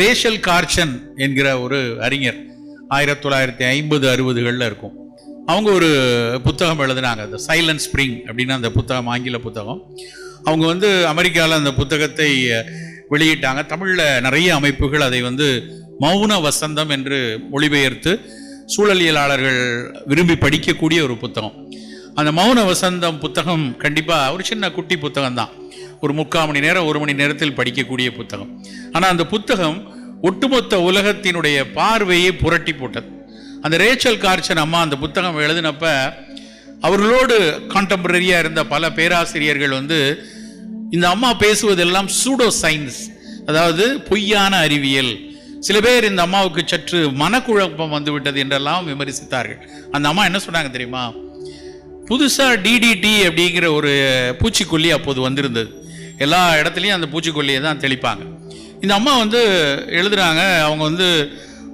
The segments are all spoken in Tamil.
ரேஷல் கார்ச்சன் என்கிற ஒரு அறிஞர் ஆயிரத்தி தொள்ளாயிரத்தி ஐம்பது அறுபதுகளில் இருக்கும். அவங்க ஒரு புத்தகம் எழுதினாங்க அந்த சைலண்ட் ஸ்ப்ரிங் அப்படின்னு அந்த புத்தகம் ஆங்கில புத்தகம். அவங்க வந்து அமெரிக்காவில் அந்த புத்தகத்தை வெளியிட்டாங்க. தமிழில் நிறைய அமைப்புகள் அதை வந்து மௌன வசந்தம் என்று மொழிபெயர்த்து சூழலியலாளர்கள் விரும்பி படிக்கக்கூடிய ஒரு புத்தகம். அந்த மௌன வசந்தம் புத்தகம் கண்டிப்பாக ஒரு சின்ன குட்டி புத்தகம் தான் ஒரு முக்கால் மணி நேரம் ஒரு மணி நேரத்தில் படிக்கக்கூடிய புத்தகம். ஆனால் அந்த புத்தகம் ஒட்டுமொத்த உலகத்தினுடைய பார்வையை புரட்டி போட்டது. அந்த ரேச்சல் கார்ச்சன் அம்மா அந்த புத்தகம் எழுதினப்ப அவர்களோடு கான்டெம்பரரியாக இருந்த பல பேராசிரியர்கள் வந்து இந்த அம்மா பேசுவதெல்லாம் சூடோ சயின்ஸ் அதாவது பொய்யான அறிவியல். சில பேர் இந்த அம்மாவுக்கு சற்று மனக்குழப்பம் வந்துவிட்டது என்றெல்லாம் விமர்சித்தார்கள். அந்த அம்மா என்ன சொன்னாங்க தெரியுமா? புதுசாக டிடிடி அப்படிங்கிற ஒரு பூச்சிக்கொல்லி அப்போது வந்திருந்தது. எல்லா இடத்துலையும் அந்த பூச்சிக்கொல்லியை தான் தெளிப்பாங்க. இந்த அம்மா வந்து எழுதுறாங்க அவங்க வந்து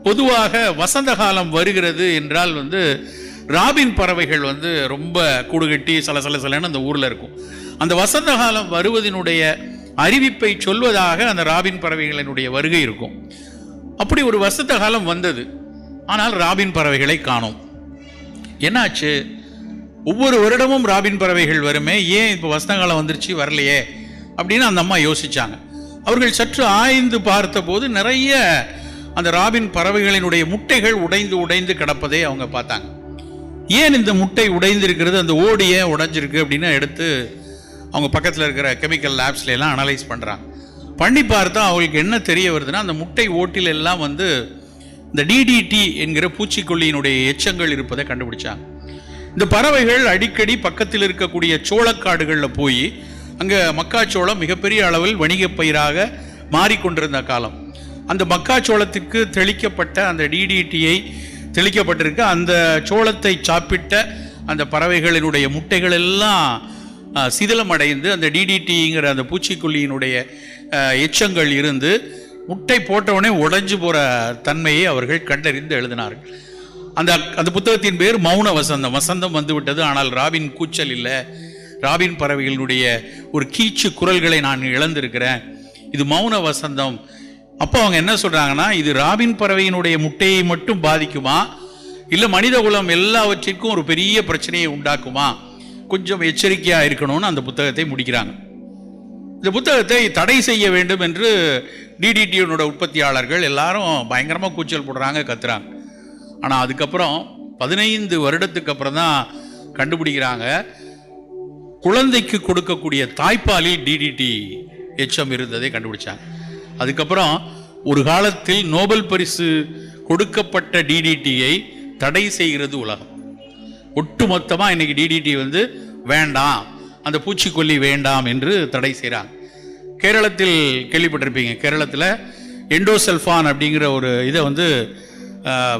பொதுவாக வசந்த காலம் வருகிறது என்றால் வந்து ராபின் பறவைகள் வந்து ரொம்ப கூடுகட்டி சலசல சலன்னு அந்த ஊரில் இருக்கும். அந்த வசந்த காலம் வருவதனுடைய அறிவிப்பை சொல்வதாக அந்த ராபின் பறவைகளினுடைய வருகை இருக்கும். அப்படி ஒரு வசந்த காலம் வந்தது. ஆனால் ராபின் பறவைகளை காணோம். என்னாச்சு? ஒவ்வொரு வருடமும் ராபின் பறவைகள் வருமே ஏன் இப்போ வசந்த வந்துருச்சு வரலையே? அப்படின்னு அந்த அம்மா யோசிச்சாங்க. அவர்கள் சற்று ஆய்ந்து பார்த்தபோது நிறைய அந்த ராபின் பறவைகளினுடைய முட்டைகள் உடைந்து உடைந்து கிடப்பதை அவங்க பார்த்தாங்க. ஏன் இந்த முட்டை உடைந்து இருக்கிறது அந்த ஓடு ஏன் உடைஞ்சிருக்கு? அப்படின்னு எடுத்து அவங்க பக்கத்தில் இருக்கிற கெமிக்கல் லேப்ஸ்ல எல்லாம் அனலைஸ் பண்ணுறாங்க பண்ணி பார்த்தா அவங்களுக்கு என்ன தெரிய வருதுன்னா அந்த முட்டை ஓட்டில் எல்லாம் வந்து இந்த டிடிடி என்கிற பூச்சிக்கொல்லியினுடைய எச்சங்கள் இருப்பதை கண்டுபிடிச்சாங்க. இந்த பறவைகள் அடிக்கடி பக்கத்தில் இருக்கக்கூடிய சோளக்காடுகளில் போய் அங்கே மக்காச்சோளம் மிகப்பெரிய அளவில் வணிக பயிராக மாறிக்கொண்டிருந்த காலம். அந்த மக்காச்சோளத்திற்கு தெளிக்கப்பட்ட அந்த டிடிடியை தெளிக்கப்பட்டிருக்க. அந்த சோளத்தை சாப்பிட்ட அந்த பறவைகளினுடைய முட்டைகள் எல்லாம் சிதிலமடைந்து அந்த டிடிடிங்கிற அந்த பூச்சிக்கொல்லியினுடைய எச்சங்கள் இருந்து முட்டை போட்டவுடனே உடைஞ்சு போகிற தன்மையை அவர்கள் கண்டறிந்து எழுதினார்கள். அந்த அந்த புத்தகத்தின் பேர் மௌன வசந்தம். வசந்தம் வந்துவிட்டது ஆனால் ராபின் கூச்சல் இல்லை. ராபின் பறவைகளுடைய ஒரு கீச்சு குரல்களை நான் இழந்திருக்கிறேன். இது மௌன வசந்தம். அப்போ அவங்க என்ன சொல்றாங்கன்னா இது ராபின் பறவையினுடைய முட்டையை மட்டும் பாதிக்குமா? இல்லை மனித குலம் எல்லாவற்றிற்கும் ஒரு பெரிய பிரச்சனையை உண்டாக்குமா? கொஞ்சம் எச்சரிக்கையாக இருக்கணும்னு அந்த புத்தகத்தை முடிக்கிறாங்க. இந்த புத்தகத்தை தடை செய்ய வேண்டும் என்று டிடிடியோட உற்பத்தியாளர்கள் எல்லாரும் பயங்கரமாக கூச்சல் போடுறாங்க கத்துறாங்க. ஆனால் அதுக்கப்புறம் பதினைந்து வருடத்துக்கு அப்புறம் தான் கண்டுபிடிக்கிறாங்க. குழந்தைக்கு கொடுக்கக்கூடிய தாய்ப்பாலில் டிடிடி எச்சம் இருந்ததை கண்டுபிடிச்சாங்க. அதுக்கப்புறம் ஒரு காலத்தில் நோபல் பரிசு கொடுக்கப்பட்ட டிடிடியை தடை செய்கிறது உலகம். ஒட்டுமொத்தமாக இன்னைக்கு டிடிடி வந்து வேண்டாம் அந்த பூச்சிக்கொல்லி வேண்டாம் என்று தடை செய்கிறாங்க கேரளத்தில் கேள்விப்பட்டிருப்பீங்க கேரளத்தில் எண்டோசல்ஃபான் அப்படிங்கிற ஒரு இதை வந்து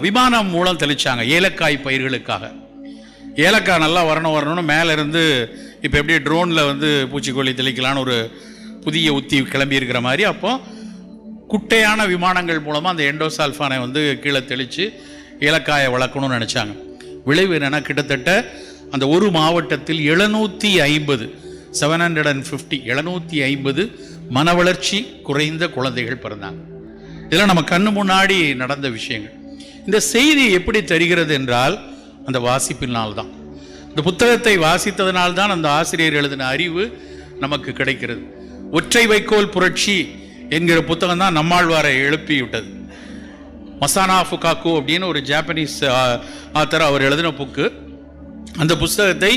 விமானம் மூலம் தெளிச்சாங்க. ஏலக்காய் பயிர்களுக்காக. ஏலக்காய் நல்லா வரணும் வரணும்னு மேலே இருந்து இப்போ எப்படி ட்ரோனில் வந்து பூச்சிக்கொல்லி தெளிக்கலான்னு ஒரு புதிய உத்தி கிளம்பி இருக்கிற மாதிரி அப்போ குட்டையான விமானங்கள் மூலமாக அந்த எண்டோசால்ஃபானை வந்து கீழே தெளித்து ஏலக்காயை வளர்க்கணும்னு நினச்சாங்க. விளைவு என்னென்னா கிட்டத்தட்ட அந்த ஒரு மாவட்டத்தில் எழுநூற்றி ஐம்பது செவன் ஹண்ட்ரட் அண்ட் ஃபிஃப்டி எழுநூற்றி ஐம்பது மன வளர்ச்சி குறைந்த குழந்தைகள் பிறந்தாங்க. இதெல்லாம் நம்ம கண்ணு முன்னாடி நடந்த விஷயங்கள். இந்த செய்தி எப்படி தருகிறது என்றால் அந்த வாசிப்பினால் தான் இந்த புத்தகத்தை வாசித்ததனால்தான் அந்த ஆசிரியர் எழுதின அறிவு நமக்கு கிடைக்கிறது. ஒற்றை வைக்கோல் புரட்சி என்கிற புத்தகம் தான் நம்மாழ்வாரை எழுப்பி விட்டது மசானா ஃபுகாக்கு அப்படின்னு ஒரு ஜாப்பனீஸ் ஆத்தர் அவர் எழுதின புக்கு. அந்த புஸ்தகத்தை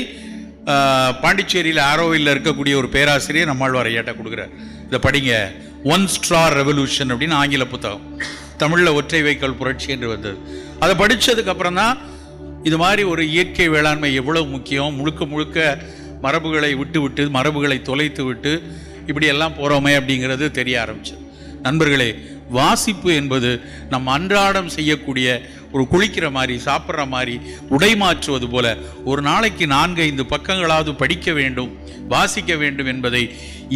பாண்டிச்சேரியில் ஆரோவில் இருக்கக்கூடிய ஒரு பேராசிரியர் நம்மாழ்வார் ஐயாட்ட கொடுக்குறார். இதை படிங்க ஒன் ஸ்ட்ரா ரெவல்யூஷன் அப்படின்னு ஆங்கில புத்தகம். தமிழில் ஒற்றை வைக்கல் புரட்சி என்று வந்தது. அதை படித்ததுக்கு அப்புறம் தான் இது மாதிரி ஒரு இயற்கை வேளாண்மை எவ்வளவு முக்கியம்? முழுக்க முழுக்க மரபுகளை விட்டு விட்டு மரபுகளை தொலைத்து விட்டு இப்படியெல்லாம் போகிறோமே அப்படிங்கிறது தெரிய ஆரம்பிச்சது. நண்பர்களே வாசிப்பு என்பது நம் அன்றாடம் செய்யக்கூடிய ஒரு குளிக்கிற மாதிரி சாப்பிட்ற மாதிரி உடை மாற்றுவது போல ஒரு நாளைக்கு நான்கு ஐந்து பக்கங்களாவது படிக்க வேண்டும் வாசிக்க வேண்டும் என்பதை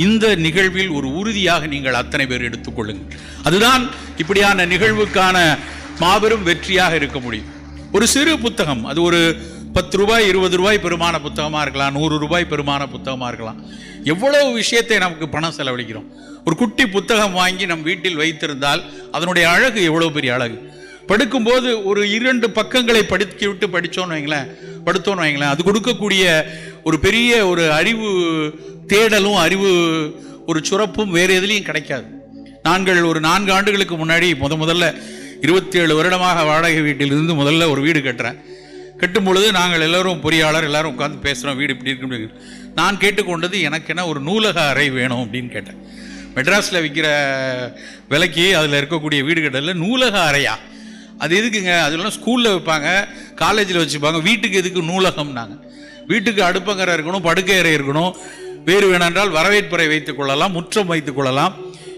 இந்த நிகழ்வில் ஒரு உறுதியாக நீங்கள் அத்தனை பேர் எடுத்துக்கொள்ளுங்கள் அதுதான் இப்படியான நிகழ்வுக்கான மாபெரும் வெற்றியாக இருக்க முடியும். ஒரு சிறு புத்தகம் அது ஒரு பத்து ரூபாய் இருபது ரூபாய் பெருமான புத்தகமாக இருக்கலாம் நூறு ரூபாய் பெருமான புத்தகமாக இருக்கலாம். எவ்வளவு விஷயத்தை நமக்கு பணம் செலவழிக்கிறோம். ஒரு குட்டி புத்தகம் வாங்கி நம் வீட்டில் வைத்திருந்தால் அதனுடைய அழகு எவ்வளோ பெரிய அழகு? படுக்கும்போது ஒரு இரண்டு பக்கங்களை படித்து விட்டு படித்தோன்னு வைங்களேன். படுத்தோன்னு வைங்களேன். அது கொடுக்கக்கூடிய ஒரு பெரிய ஒரு அறிவு தேடலும் அறிவு ஒரு சுரப்பும் வேறு எதுலேயும் கிடைக்காது. நாங்கள் ஒரு நான்கு ஆண்டுகளுக்கு முன்னாடி முத முதல்ல இருபத்தி ஏழு வருடமாக வாடகை வீட்டிலிருந்து முதல்ல ஒரு வீடு கட்டுறேன். கட்டும் பொழுது நாங்கள் எல்லோரும் பொறியாளர் எல்லாரும் உட்காந்து பேசுகிறோம் வீடு இப்படி இருக்கு இப்படி இருக்கு. நான் கேட்டுக்கொண்டது எனக்கு என்ன ஒரு நூலக அறை வேணும் அப்படின்னு கேட்டேன். மெட்ராஸில் விற்கிற விலைக்கு அதில் இருக்கக்கூடிய வீடு கட்டல நூலக அறையா? அது எதுக்குங்க? அதெல்லாம் ஸ்கூலில் வைப்பாங்க காலேஜில் வச்சுப்பாங்க வீட்டுக்கு எதுக்கு நூலகம்னாங்க. வீட்டுக்கு அடுப்பங்கரை இருக்கணும் படுக்கை அறை இருக்கணும். வேறு வேணென்றால் வரவேற்பறை வைத்துக் கொள்ளலாம் முற்றம் வைத்துக் கொள்ளலாம்.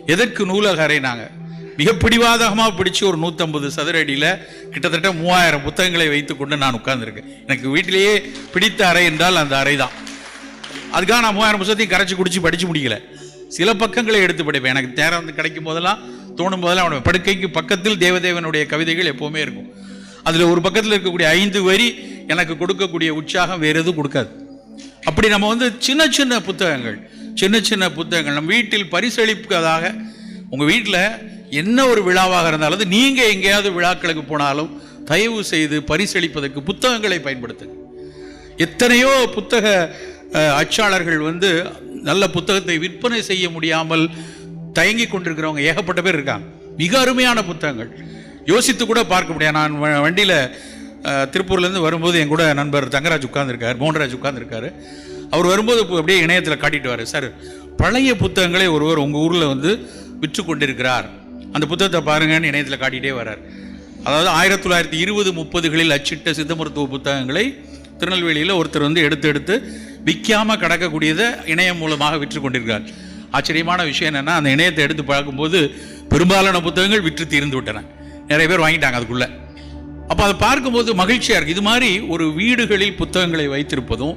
எதற்கு நூலக அறை நாங்கள் மிக பிடிவாதகமாக பிடிச்சி ஒரு நூற்றம்பது சதுர அடியில் கிட்டத்தட்ட மூவாயிரம் புத்தகங்களை வைத்துக்கொண்டு நான் உட்கார்ந்துருக்கேன். எனக்கு வீட்டிலேயே பிடித்த அறை என்றால் அந்த அறை தான். அதுக்காக நான் மூவாயிரம் புத்தகத்தையும் கரைச்சி குடிச்சு படித்து முடிக்கல. சில பக்கங்களை எடுத்து படிப்பேன். எனக்கு நேரம் வந்து கிடைக்கும் போதெல்லாம் தோணும் போதெல்லாம் அவனுடைய படுக்கைக்கு பக்கத்தில் தேவதேவனுடைய கவிதைகள் எப்போவுமே இருக்கும். அதில் ஒரு பக்கத்தில் இருக்கக்கூடிய ஐந்து வரி எனக்கு கொடுக்கக்கூடிய உற்சாகம் வேறு எதுவும் கொடுக்காது. அப்படி நம்ம வந்து சின்ன சின்ன புத்தகங்கள் சின்ன சின்ன புத்தகங்கள் நம்ம வீட்டில் பரிசளிப்பதாக உங்கள் வீட்டில் என்ன ஒரு விழாவாக இருந்தாலும் அது நீங்கள் எங்கேயாவது விழாக்களுக்கு போனாலும் தயவு செய்து பரிசளிப்பதற்கு புத்தகங்களை பயன்படுத்துங்க. எத்தனையோ புத்தக அச்சாளர்கள் வந்து நல்ல புத்தகத்தை விற்பனை செய்ய முடியாமல் தயங்கி கொண்டிருக்கிறவங்க ஏகப்பட்ட பேர் இருக்காங்க. மிக அருமையான புத்தகங்கள். யோசித்து கூட பார்க்க முடியாது. நான் வ- திருப்பூர்லேருந்து வரும்போது என் கூட நண்பர் தங்கராஜ் உட்காந்துருக்கார் மோகன்ராஜ் உட்காந்துருக்காரு அவர் வரும்போது அப்படியே இணையத்தில் காட்டிட்டு வாரு சார் பழைய புத்தகங்களை ஒருவர் உங்கள் ஊரில் வந்து விற்று கொண்டிருக்கிறார். அந்த புத்தகத்தை பாருங்கன்னு இணையத்தில் காட்டிகிட்டே வரார் அதாவது ஆயிரத்தி தொள்ளாயிரத்தி இருபது முப்பதுகளில் அச்சிட்ட சித்த மருத்துவ புத்தகங்களை திருநெல்வேலியில் ஒருத்தர் வந்து எடுத்து எடுத்து விற்காமல் கடக்கக்கூடியதை இணையம் மூலமாக விற்று கொண்டிருக்கிறார். ஆச்சரியமான விஷயம் என்னென்னா அந்த இணையத்தை எடுத்து பார்க்கும்போது பெரும்பாலான புத்தகங்கள் விற்று தீர்ந்து விட்டன. நிறைய பேர் வாங்கிட்டாங்க அதுக்குள்ளே. அப்போ அதை பார்க்கும்போது மகிழ்ச்சியாக இருக்குது இது மாதிரி ஒரு வீடுகளில் புத்தகங்களை வைத்திருப்பதும்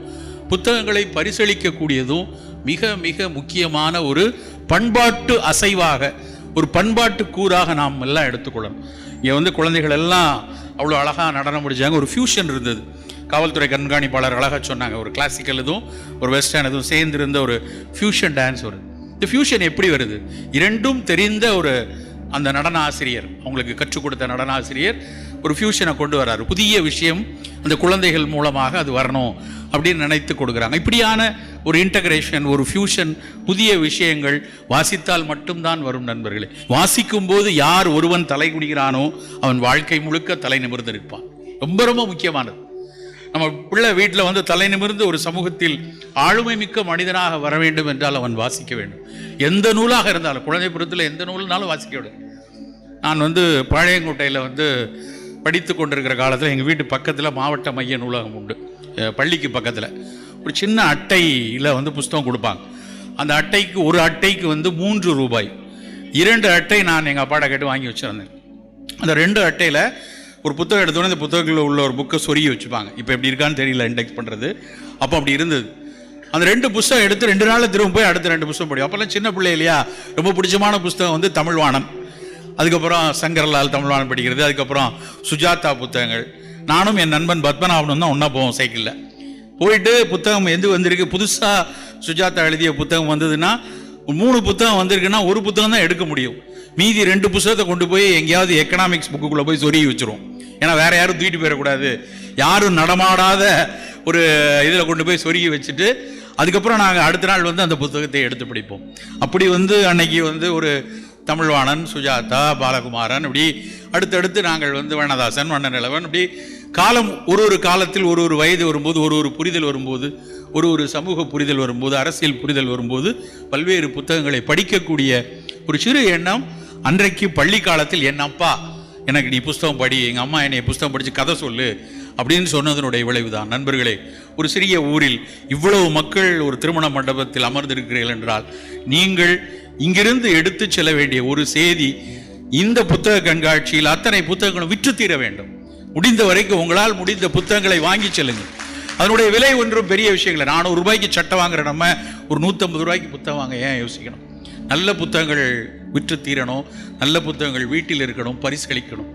புத்தகங்களை பரிசளிக்கக்கூடியதும் மிக மிக முக்கியமான ஒரு பண்பாட்டு அசைவாக ஒரு பண்பாட்டு கூறாக நாம் எல்லாம் எடுத்துக்கொள்ளணும். இங்கே வந்து குழந்தைகள் எல்லாம் அவ்வளோ அழகாக நடனம் முடிச்சாங்க. ஒரு ஃபியூஷன் இருந்தது. காவல்துறை கண்காணிப்பாளர் அழகாக சொன்னாங்க. ஒரு கிளாசிக்கல் இதுவும் ஒரு வெஸ்டர்ன் இதுவும் சேர்ந்திருந்த ஒரு ஃபியூஷன் டான்ஸ் வருது இந்த எப்படி வருது? இரண்டும் தெரிந்த ஒரு அந்த நடன ஆசிரியர் அவங்களுக்கு கற்றுக் கொடுத்த நடன ஆசிரியர் ஒரு ஃபியூஷனை கொண்டு வர்றாரு புதிய விஷயம் அந்த குழந்தைகள் மூலமாக அது வரணும் அப்படின்னு நினைத்து கொடுக்குறாங்க. இப்படியான ஒரு இன்டகிரேஷன் ஒரு ஃபியூஷன் புதிய விஷயங்கள் வாசித்தால் மட்டும்தான் வரும் நண்பர்களே. வாசிக்கும் போது யார் ஒருவன் தலை குடிக்கிறானோ அவன் வாழ்க்கை முழுக்க தலை நிமிர்ந்து இருப்பான் ரொம்ப ரொம்ப முக்கியமானது. நம்ம பிள்ளை வீட்டில் வந்து தலை நிமிர்ந்து ஒரு சமூகத்தில் ஆளுமை மிக்க மனிதனாக வர வேண்டும் என்றால் அவன் வாசிக்க வேண்டும். எந்த நூலாக இருந்தாலும் குழந்தை புறத்தில் எந்த நூல்னாலும் வாசிக்க வேண்டும். நான் வந்து பாளையங்கோட்டையில் வந்து படித்து கொண்டிருக்கிற காலத்தில் எங்கள் வீட்டு பக்கத்தில் மாவட்ட மைய நூலகம் உண்டு. பள்ளிக்கு பக்கத்தில். ஒரு சின்ன அட்டையில் வந்து புஸ்தகம் கொடுப்பாங்க. அந்த அட்டைக்கு ஒரு அட்டைக்கு வந்து மூன்று ரூபாய். இரண்டு அட்டை நான் எங்கள் அப்பாட்ட கேட்டு வாங்கி வச்சுருந்தேன். அந்த ரெண்டு அட்டையில் ஒரு புத்தகம் எடுத்தோன்னே இந்த புத்தகத்தில் உள்ள ஒரு புக்கை சொருகி வச்சுப்பாங்க. இப்போ எப்படி இருக்கான்னு தெரியல இண்டெக்ஸ் பண்ணுறது அப்போ அப்படி இருந்தது. அந்த ரெண்டு புஸ்தகம் எடுத்து ரெண்டு நாளில் திரும்ப போய் அடுத்த ரெண்டு புஸ்தகம் படிக்கும். அப்போல்லாம் சின்ன பிள்ளை இல்லையா? ரொம்ப பிடிச்சமான புஸ்தகம் வந்து தமிழ்வாணன் அதுக்கப்புறம் சங்கர்லால் தமிழ்வாணன் படிக்கிறது. அதுக்கப்புறம் சுஜாதா புத்தகங்கள். நானும் என் நண்பன் பத்மநாபனும் தான் ஒன்றா போவோம் சைக்கிளில். போயிட்டு புத்தகம் எது வந்திருக்கு? புதுசாக சுஜாதா எழுதிய புத்தகம் வந்ததுன்னா மூணு புத்தகம் வந்திருக்குன்னா ஒரு புத்தகம் தான் எடுக்க முடியும். மீதி ரெண்டு புத்தகத்தை கொண்டு போய் எங்கேயாவது எக்கனாமிக்ஸ் புக்குக்குள்ளே போய் சொருகி வச்சுருவோம். ஏன்னா வேற யாரும் தூக்கிட்டு போயிடக்கூடாது. யாரும் நடமாடாத ஒரு இதில் கொண்டு போய் சொருகி வச்சுட்டு அதுக்கப்புறம் நாங்கள் அடுத்த நாள் வந்து அந்த புத்தகத்தை எடுத்து படிப்போம். அப்படி வந்து அன்னைக்கு வந்து ஒரு தமிழ்வாணன் சுஜாதா பாலகுமாரன் இப்படி அடுத்தடுத்து நாங்கள் வந்து வண்ணதாசன் வண்ணநிலவன் இப்படி காலம் ஒரு ஒரு காலத்தில் ஒரு ஒரு வயது வரும்போது ஒரு ஒரு புரிதல் வரும்போது ஒரு ஒரு சமூக புரிதல் வரும்போது அரசியல் புரிதல் வரும்போது பல்வேறு புத்தகங்களை படிக்கக்கூடிய ஒரு சிறு எண்ணம் அன்றைக்கு பள்ளி காலத்தில் என் அப்பா எனக்கு நீ புஸ்தகம் படி எங்கள் அம்மா என்னை புஸ்தகம் படித்து கதை சொல்லு அப்படின்னு சொன்னதனுடைய விளைவுதான். நண்பர்களே ஒரு சிறிய ஊரில் இவ்வளவு மக்கள் ஒரு திருமண மண்டபத்தில் அமர்ந்திருக்கிறீர்கள் என்றால் நீங்கள் இங்கிருந்து எடுத்துச் செல்ல வேண்டிய ஒரு செய்தி இந்த புத்தக கண்காட்சியில் அத்தனை புத்தகங்களும் விற்று தீர வேண்டும். முடிந்த வரைக்கும் உங்களால் முடிந்த புத்தகங்களை வாங்கி செல்லுங்கள். அதனுடைய விலை ஒன்றும் பெரிய விஷயங்கள் நானூறு ரூபாய்க்கு சட்டை வாங்குற நம்ம ஒரு நூற்றம்பது ரூபாய்க்கு புத்தகம் வாங்க ஏன் யோசிக்கணும்? நல்ல புத்தகங்கள் விற்று தீரணும் நல்ல புத்தகங்கள் வீட்டில் இருக்கணும் பரிசளிக்கணும்.